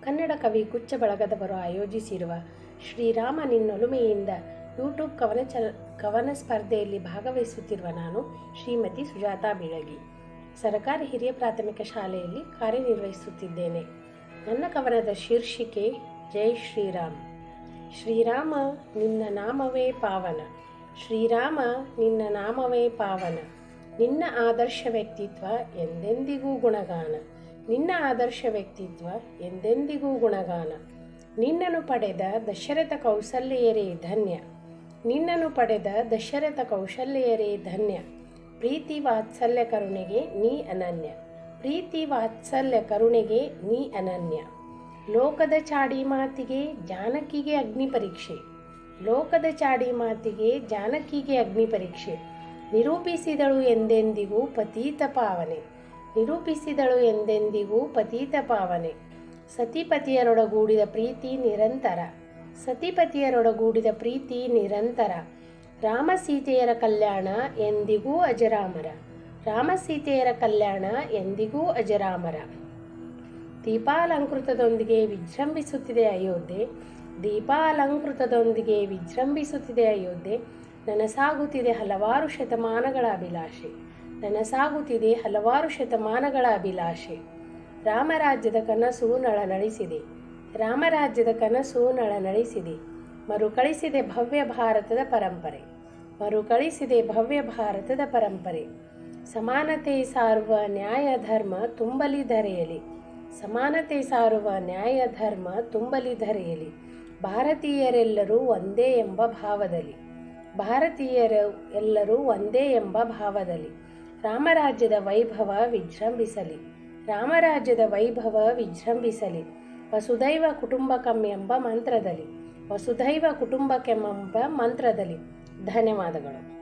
ಕನ್ನಡ ಕವಿ ಕುಚ್ಚ ಬಳಗದವರು ಆಯೋಜಿಸಿರುವ ಶ್ರೀರಾಮ ನಿನ್ನೊಲುಮೆಯಿಂದ ಯೂಟ್ಯೂಬ್ ಕವನ ಚಲ, ಕವನ ಸ್ಪರ್ಧೆಯಲ್ಲಿ ಭಾಗವಹಿಸುತ್ತಿರುವ ನಾನು ಶ್ರೀಮತಿ ಸುಜಾತಾ ಬೀಳಗಿ. ಸರಕಾರಿ ಹಿರಿಯ ಪ್ರಾಥಮಿಕ ಶಾಲೆಯಲ್ಲಿ ಕಾರ್ಯನಿರ್ವಹಿಸುತ್ತಿದ್ದೇನೆ. ನನ್ನ ಕವನದ ಶೀರ್ಷಿಕೆ, ಜೈ ಶ್ರೀರಾಮ್. ಶ್ರೀರಾಮ, ನಿನ್ನ ನಾಮವೇ ಪಾವನ. ಶ್ರೀರಾಮ, ನಿನ್ನ ನಾಮವೇ ಪಾವನ. ನಿನ್ನ ಆದರ್ಶ ವ್ಯಕ್ತಿತ್ವ ಎಂದೆಂದಿಗೂ ಗುಣಗಾನ. ನಿನ್ನ ಆದರ್ಶ ವ್ಯಕ್ತಿತ್ವ ಎಂದೆಂದಿಗೂ ಗುಣಗಾನ. ನಿನ್ನನ್ನು ಪಡೆದ ದಶರಥ ಕೌಶಲ್ಯರೇ ಧನ್ಯ. ನಿನ್ನನ್ನು ಪಡೆದ ದಶರಥ ಕೌಶಲ್ಯರೇ ಧನ್ಯ. ಪ್ರೀತಿ ವಾತ್ಸಲ್ಯ ಕರುಣೆಗೆ ನೀ ಅನನ್ಯ. ಪ್ರೀತಿ ವಾತ್ಸಲ್ಯ ಕರುಣೆಗೆ ನೀ ಅನನ್ಯ. ಲೋಕದ ಚಾಡಿ ಮಾತಿಗೆ ಜಾನಕಿಗೆ ಅಗ್ನಿ ಪರೀಕ್ಷೆ. ಲೋಕದ ಚಾಡಿ ಮಾತಿಗೆ ಜಾನಕಿಗೆ ಅಗ್ನಿ ಪರೀಕ್ಷೆ. ನಿರೂಪಿಸಿದಳು ಎಂದೆಂದಿಗೂ ಪತೀತ ಪಾವನೆ. ನಿರೂಪಿಸಿದಳು ಎಂದೆಂದಿಗೂ ಪತೀತ ಪಾವನೆ. ಸತಿಪತಿಯರೊಡಗೂಡಿದ ಪ್ರೀತಿ ನಿರಂತರ. ಸತಿಪತಿಯರೊಡಗೂಡಿದ ಪ್ರೀತಿ ನಿರಂತರ. ರಾಮ ಸೀತೆಯರ ಕಲ್ಯಾಣ ಎಂದಿಗೂ ಅಜರಾಮರ. ರಾಮ ಸೀತೆಯರ ಕಲ್ಯಾಣ ಎಂದಿಗೂ ಅಜರಾಮರ. ದೀಪಾಲಂಕೃತದೊಂದಿಗೆ ವಿಜೃಂಭಿಸುತ್ತಿದೆ ಅಯೋಧ್ಯೆ. ದೀಪಾಲಂಕೃತದೊಂದಿಗೆ ವಿಜೃಂಭಿಸುತ್ತಿದೆ ಅಯೋಧ್ಯೆ. ನನಸಾಗುತ್ತಿದೆ ಹಲವಾರು ಶತಮಾನಗಳ ಅಭಿಲಾಷೆ. ನನಸಾಗುತ್ತಿದೆ ಹಲವಾರು ಶತಮಾನಗಳ ಅಭಿಲಾಷೆ. ರಾಮರಾಜ್ಯದ ಕನಸು ನಳನಳಿಸಿದೆ. ರಾಮರಾಜ್ಯದ ಕನಸು ನಳನಳಿಸಿದೆ. ಮರುಕಳಿಸಿದೆ ಭವ್ಯ ಭಾರತದ ಪರಂಪರೆ. ಮರುಕಳಿಸಿದೆ ಭವ್ಯ ಭಾರತದ ಪರಂಪರೆ. ಸಮಾನತೆ ಸಾರುವ ನ್ಯಾಯ ಧರ್ಮ ತುಂಬಲಿ ಧರೆಯಲಿ. ಸಮಾನತೆ ಸಾರುವ ನ್ಯಾಯ ಧರ್ಮ ತುಂಬಲಿ ಧರೆಯಲಿ. ಭಾರತೀಯರೆಲ್ಲರೂ ಒಂದೇ ಎಂಬ ಭಾವದಲ್ಲಿ. ಭಾರತೀಯರು ಎಲ್ಲರೂ ಒಂದೇ ಎಂಬ ಭಾವದಲ್ಲಿ. ರಾಮರಾಜ್ಯದ ವೈಭವ ವಿಜೃಂಭಿಸಲಿ. ರಾಮರಾಜ್ಯದ ವೈಭವ ವಿಜೃಂಭಿಸಲಿ. ವಸುದೈವ ಕುಟುಂಬಕಂ ಎಂಬ ಮಂತ್ರದಲ್ಲಿ. ವಸುದೈವ ಕುಟುಂಬಕೆಂಬ ಮಂತ್ರದಲ್ಲಿ. ಧನ್ಯವಾದಗಳು.